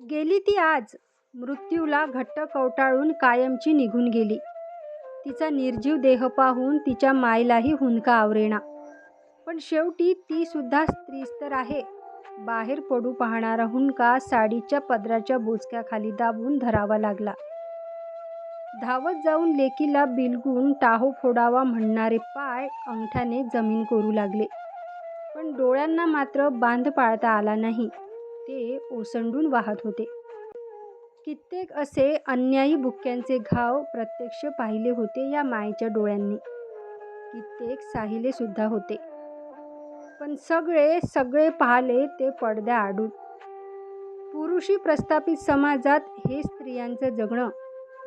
गेली ती आज. मृत्यूला घट्ट कवटाळून कायमची निघून गेली. तिचा निर्जीव देह पाहून तिच्या मायलाही हुंदका आवरेना. पण शेवटी ती सुद्धा स्त्रीच तर आहे. बाहेर पडू पाहणारा हुंदका साडीच्या पदराच्या बोचक्याखाली दाबून धरावा लागला. धावत जाऊन लेकीला बिलगून टाहो फोडावा म्हणणारे पाय अंगठ्याने जमीन करू लागले. पण डोळ्यांना मात्र बांध पाळता आला नाही. ते ओसंडून वाहत होते. कित्येक असे अन्यायी बुक्क्यांचे घाव प्रत्यक्ष पाहिले होते या मायेच्या डोळ्यांनी. कित्येक साहिले सुद्धा होते. पण सगळे सगळे पाहिले ते पडद्या आडून. पुरुषी प्रस्थापित समाजात हे स्त्रियांचं जगणं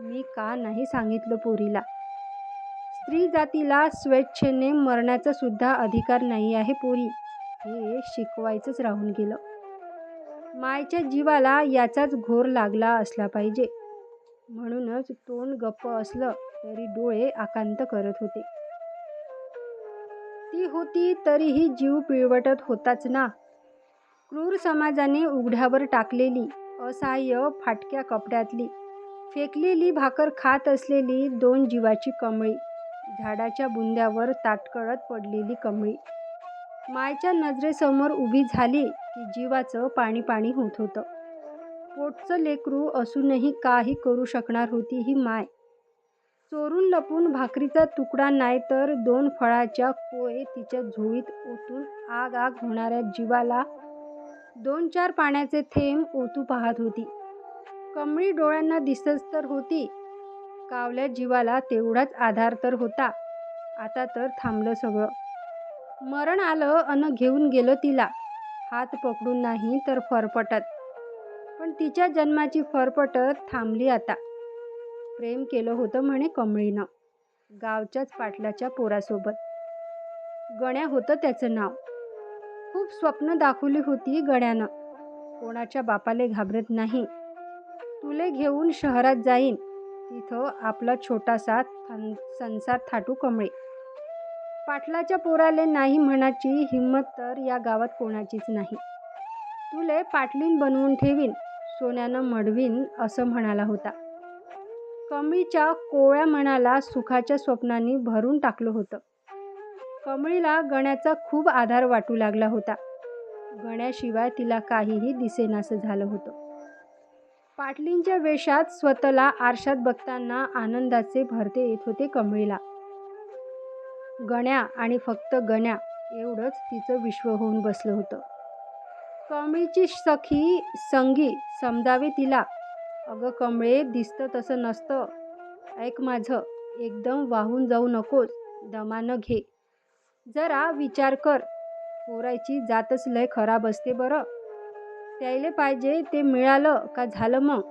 मी का नाही सांगितलं पोरीला? स्त्री जातीला स्वेच्छेने मरण्याचा सुद्धा अधिकार नाही आहे पोरी. हे शिकवायचंच राहून गेलं. मायच्या जीवाला याचाच घोर लागला असला पाहिजे. म्हणूनच तोंड गप्प असलं तरी डोळे आकांत करत होते. ती होती तरीही जीव पिळवटत होताच ना. क्रूर समाजाने उघड्यावर टाकलेली असहाय्य फाटक्या कपड्यातली फेकलेली भाकर खात असलेली दोन जीवाची कमळी झाडाच्या बुंद्यावर ताटकळत पडलेली कमळी. मायच्या नजरेसमोर उभी झाली की जीवाचं पाणी पाणी होत होतं. पोटचं लेकरू असूनही काही करू शकणार होती ही माय. चोरून लपून भाकरीचा तुकडा नाही तर दोन फळाच्या कोय तिच्या झोळीत ओतून आग आग होणाऱ्या जीवाला दोन चार पाण्याचे थेंब ओतू पाहत होती. कमळी डोळ्यांना दिसत तर होती. कावल्या जीवाला तेवढाच आधार तर होता. आता तर थांबलं सगळं. मरण आलं अन घेऊन गेलं तिला. हात पकडून नाही तर फरफटत पण तिच्या जन्माची फरफटत थांबली आता. प्रेम केलं होतं म्हणे कमळीनं गावच्याच पाटलाच्या पोरासोबत. गण्या होतं त्याचं नाव. खूप स्वप्न दाखवली होती गण्यानं. कोणाच्या बापाले घाबरत नाही. तुले घेऊन शहरात जाईन. तिथं आपला छोटासा संसार थाटू कमळे. पाटलाच्या पोराले नाही म्हणाची हिंमत तर या गावात कोणाचीच नाही. तुले पाटलीन बनवून ठेवीन सोन्यानं मडवीन असं म्हणाला होता. कमळीच्या कोवळ्या मनाला सुखाच्या स्वप्नांनी भरून टाकलं होतं. कमळीला गण्याचा खूप आधार वाटू लागला होता. गण्याशिवाय तिला काहीही दिसेनासं झालं होतं. पाटलींच्या वेशात स्वतःला आरशात बघताना आनंदाचे भरते येत होते कमळीला. गण्या आणि फक्त गण्या एवढंच तिचं विश्व होऊन बसलं होतं. कमळीची सखी संगी समजावे तिला. अगं कमळे दिसतं तसं नसतं. ऐक माझं एकदम वाहून जाऊ नकोस दमानं घे. जरा विचार कर. पोरायची जातच लय खराब असते बरं. त्यायले पाहिजे ते मिळालं का झालं मग?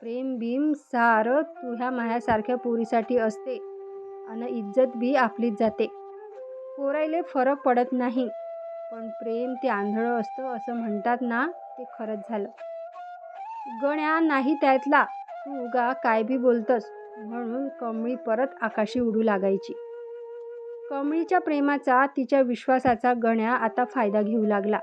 प्रेम बीम सारं तू ह्या माह्यासारख्या पोरीसाठी असते. आणि इज्जत बी आपलीच जाते. पोरायले फरक पडत नाही. पण प्रेम ते आंधळं असतं असं म्हणतात ना ते खरंच झालं. गण्या नाही त्यातला. तू उगा काय बी बोलतस. म्हणून कमळी परत आकाशी उडू लागायची. कमळीच्या प्रेमाचा तिच्या विश्वासाचा गण्या आता फायदा घेऊ लागला.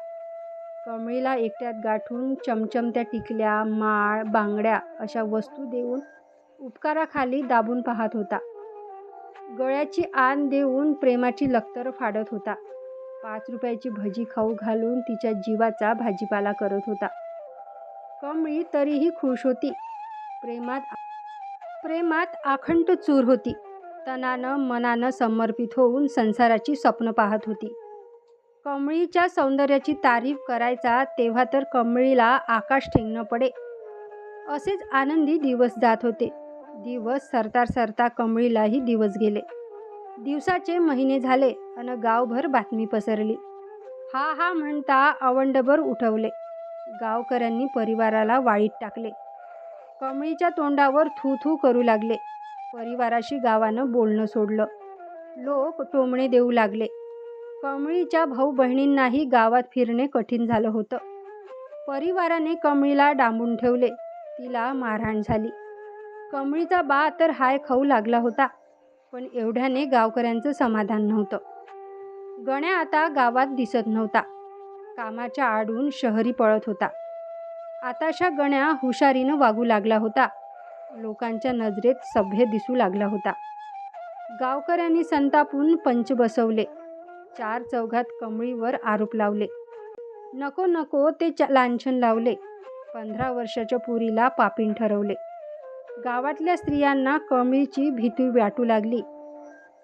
कमळीला एकट्यात गाठून चमचमत्या टिकल्या माळ बांगड्या अशा वस्तू देऊन उपकाराखाली दाबून पाहत होता. गळ्याची आण देऊन प्रेमाची लक्तर फाडत होता. पाच रुपयाची भजी खाऊ घालून तिच्या जीवाचा भाजीपाला करत होता. कमळी तरीही खुश होती. प्रेमात प्रेमात आखंड चूर होती. तनानं मनानं समर्पित होऊन संसाराची स्वप्न पाहत होती. कमळीच्या सौंदर्याची तारीफ करायचा तेव्हा तर कमळीला आकाश ठेंगणं पडे. असेच आनंदी दिवस जात होते. दिवस सरता सरता कमळीलाही दिवस गेले. दिवसाचे महिने झाले अन गावभर बातमी पसरली. हा हा म्हणता अवंडभर उठवले. गावकऱ्यांनी परिवाराला वाळीत टाकले. कमळीच्या तोंडावर थू थू करू लागले. परिवाराशी गावानं बोलणं सोडलं. लोक टोमणे देऊ लागले. कमळीच्या भाऊ बहिणींनाही गावात फिरणे कठीण झालं होतं. परिवाराने कमळीला डांबून ठेवले. तिला मारहाण झाली. कमळीचा बा तर हाय खाऊ लागला होता पण एवढ्याने गावकऱ्यांचं समाधान नव्हतं. गण्या आता गावात दिसत नव्हता. कामाच्या आडून शहरी पळत होता. आताशा गण्या हुशारीनं वागू लागला होता. लोकांच्या नजरेत सभ्य दिसू लागला होता. गावकऱ्यांनी संतापून पंच बसवले. चार चौघात कमळीवर आरोप लावले. नको नको ते च लांछन लावले. पंधरा वर्षाच्या पुरीला पापीण ठरवले. गावातल्या स्त्रियांना कमळीची भीती वाटू लागली.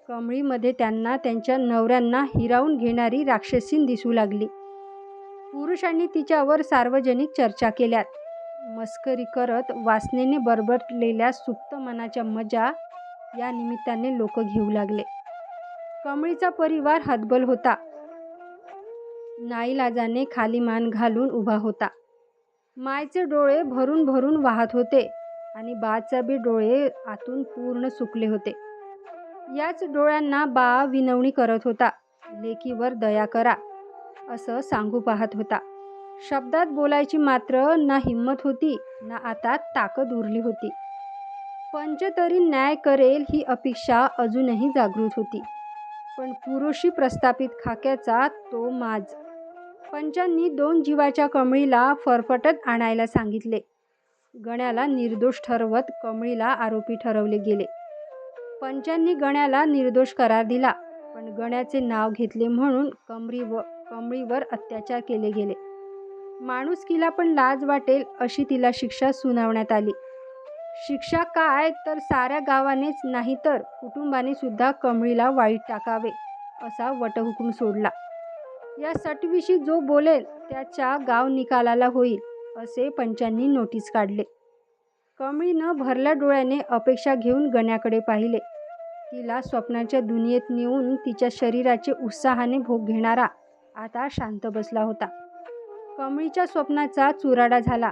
कमळीमध्ये त्यांना त्यांच्या नवऱ्यांना हिरावून घेणारी राक्षसीन दिसू लागली. पुरुषांनी तिच्यावर सार्वजनिक चर्चा केल्यात. मस्करी करत वासनेने बरबरलेल्या सुप्त मनाच्या मजा या निमित्ताने लोक घेऊ लागले. कमळीचा परिवार हतबल होता. नाईलाजाने खाली मान घालून उभा होता. मायचे डोळे भरून भरून वाहत होते. आणि बाचाबी डोळे आतून पूर्ण सुकले होते. याच डोळ्यांना बा विनवणी करत होता लेकीवर दया करा असं सांगू पाहत होता. शब्दात बोलायची मात्र ना हिंमत होती ना आता ताकद उरली होती. पंच तरी न्याय करेल ही अपेक्षा अजूनही जागृत होती. पण पुरुषी प्रस्थापित खाक्याचा तो माज. पंचांनी दोन जीवाच्या कमळीला फरफटत आणायला सांगितले. गण्याला निर्दोष ठरवत कमळीला आरोपी ठरवले गेले. पंचांनी गण्याला निर्दोष करार दिला पण गण्याचे नाव घेतले म्हणून कमरी व कमळीवर अत्याचार केले गेले. माणुसकीला पण लाज वाटेल अशी तिला शिक्षा सुनावण्यात आली. शिक्षा काय? तर साऱ्या गावानेच नाही तर कुटुंबाने सुद्धा कमळीला वाईट टाकावे असा वटहुकूम सोडला. या सटविषयी जो बोलेल त्याच्या गाव निकालाला होईल. असे पंचांनी नोटीस काढले. कमळीनं भरल्या डोळ्याने अपेक्षा घेऊन गण्याकडे पाहिले. तिला स्वप्नाच्या दुनियेत नेऊन तिच्या शरीराचे उत्साहाने भोग घेणारा आता शांत बसला होता. कमळीच्या स्वप्नाचा चुराडा झाला.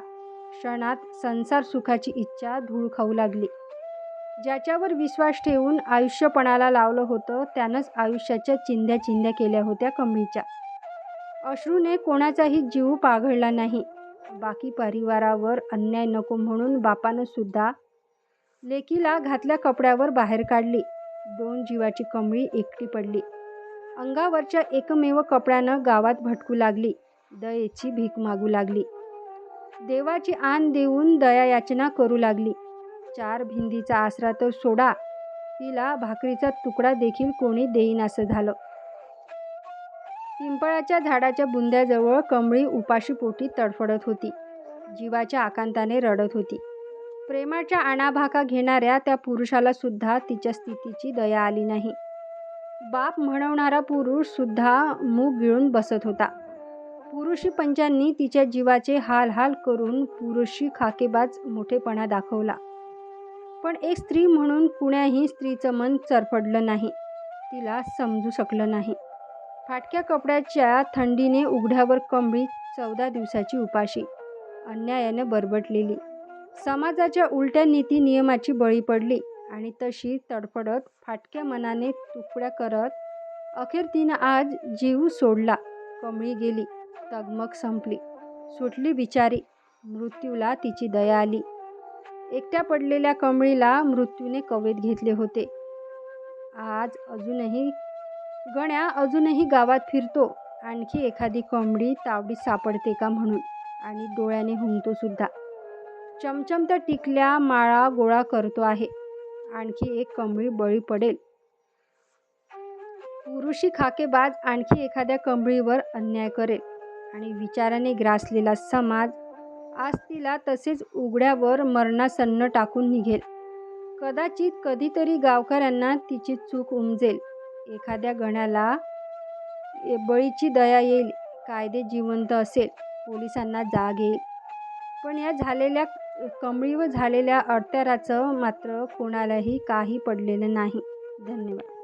क्षणात संसार सुखाची इच्छा धूळ खाऊ लागली. ज्याच्यावर विश्वास ठेवून आयुष्यपणाला लावलं होतं त्यानंच आयुष्याच्या चिंध्या चिंध्या केल्या होत्या कमळीच्या. अश्रूने कोणाचाही जीव पाघळला नाही. बाकी परिवारावर अन्याय नको म्हणून बापानं सुद्धा लेकीला घातल्या कपड्यावर बाहेर काढली. दोन जीवाची कमळी एकटी पडली. अंगावरच्या एकमेव कपड्यानं गावात भटकू लागली. दयेची भीक मागू लागली. देवाची आण देऊन दया याचना करू लागली. चार भिंदीचा आसरा तर सोडा. तिला भाकरीचा तुकडा देखील कोणी देईन असं झालं. पिंपळाच्या झाडाच्या बुंद्याजवळ कमळी उपाशी पोटी तडफडत होती. जीवाच्या आकांताने रडत होती. प्रेमाच्या आणाभाका घेणाऱ्या त्या पुरुषाला सुद्धा तिच्या स्थितीची दया आली नाही. बाप म्हणवणारा पुरुष सुद्धा मूग गिळून बसत होता. पुरुषी पंचांनी तिच्या जीवाचे हाल हाल करून पुरुषी खाकेबाज मोठेपणा दाखवला. पण एक स्त्री म्हणून कुण्याही स्त्रीचं मन चरफडलं नाही. तिला समजू शकलं नाही. फाटक्या कपड्याच्या थंडीने उघड्यावर कंबळी चौदा दिवसाची उपाशी अन्यायाने बरबटलेली. समाजाच्या उलट्या नीती नियमाची बळी पडली आणि तशी तडफडत फाटक्या मनाने तुकड्या करत अखेर तिनं आज जीव सोडला कमळी गेली तगमग संपली. सुटली बिचारी मृत्यूला तिची दया आली. एकट्या पडलेल्या कमळीला मृत्यूने कवेत घेतले होते. आज अजूनही गण्या अजूनही गावात फिरतो. आणखी एखादी कोंबडी तावडीत सापडते का म्हणून? आणि डोळ्याने हुमतो सुद्धा. चमचमत्या टिकल्या माळा गोळा करतो आहे. आणखी एक कंबळी बळी पडेल. पुरुषी खाकेबाज आणखी एखाद्या कंबळीवर अन्याय करेल. आणि विचाराने ग्रासलेला समाज आज तिला तसेच उघड्यावर मरणासन्न टाकून निघेल. कदाचित कधीतरी गावकऱ्यांना तिची चूक उमजेल. एखाद्या गण्याला बळीची दया येईल कायदे जिवंत असेल पोलिसांना जाग येईल. पण या झालेल्या कमळीवर झालेल्या अडत्याराचं मात्र कोणालाही काही पडलेलं नाही. धन्यवाद.